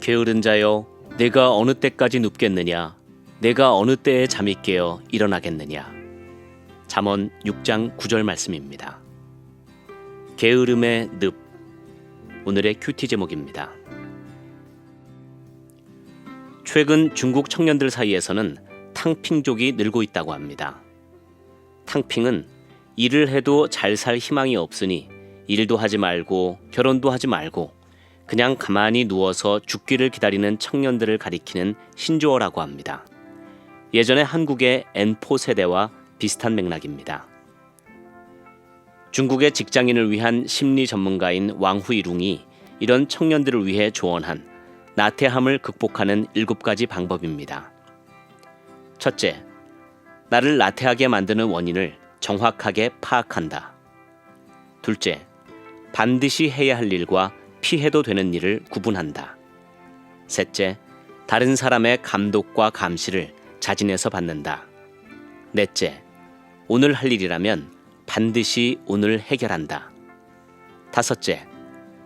게으른 자여 내가 어느 때까지 눕겠느냐 내가 어느 때에 잠이 깨어 일어나겠느냐 잠언 6장 9절 말씀입니다. 게으름의 늪 오늘의 큐티 제목입니다. 최근 중국 청년들 사이에서는 탕핑족이 늘고 있다고 합니다. 탕핑은 일을 해도 잘 살 희망이 없으니 일도 하지 말고 결혼도 하지 말고 그냥 가만히 누워서 죽기를 기다리는 청년들을 가리키는 신조어라고 합니다. 예전에 한국의 N포 세대와 비슷한 맥락입니다. 중국의 직장인을 위한 심리 전문가인 왕후이룽이 이런 청년들을 위해 조언한 나태함을 극복하는 일곱 가지 방법입니다. 첫째, 나를 나태하게 만드는 원인을 정확하게 파악한다. 둘째, 반드시 해야 할 일과 피해도 되는 일을 구분한다. 셋째, 다른 사람의 감독과 감시를 자진해서 받는다. 넷째, 오늘 할 일이라면 반드시 오늘 해결한다. 다섯째,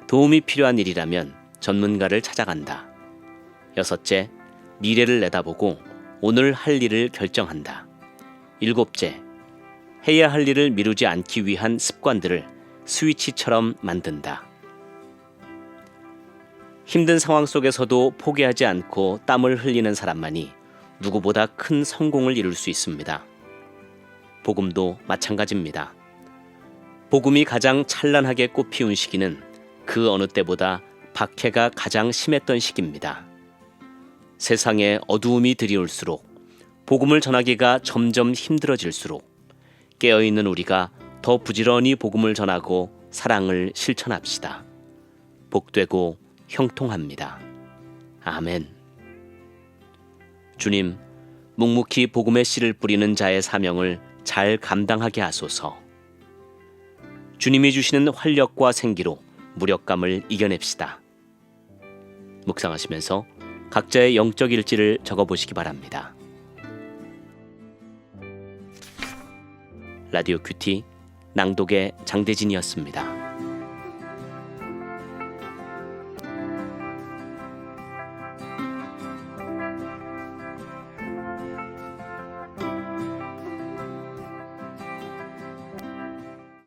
도움이 필요한 일이라면 전문가를 찾아간다. 여섯째, 미래를 내다보고 오늘 할 일을 결정한다. 일곱째, 해야 할 일을 미루지 않기 위한 습관들을 스위치처럼 만든다. 힘든 상황 속에서도 포기하지 않고 땀을 흘리는 사람만이 누구보다 큰 성공을 이룰 수 있습니다. 복음도 마찬가지입니다. 복음이 가장 찬란하게 꽃피운 시기는 그 어느 때보다 박해가 가장 심했던 시기입니다. 세상에 어두움이 드리울수록 복음을 전하기가 점점 힘들어질수록 깨어있는 우리가 더 부지런히 복음을 전하고 사랑을 실천합시다. 복되고 형통합니다. 아멘. 주님, 묵묵히 복음의 씨를 뿌리는 자의 사명을 잘 감당하게 하소서. 주님이 주시는 활력과 생기로 무력감을 이겨냅시다. 묵상하시면서 각자의 영적 일지를 적어보시기 바랍니다. 라디오 큐티 낭독의 장대진이었습니다.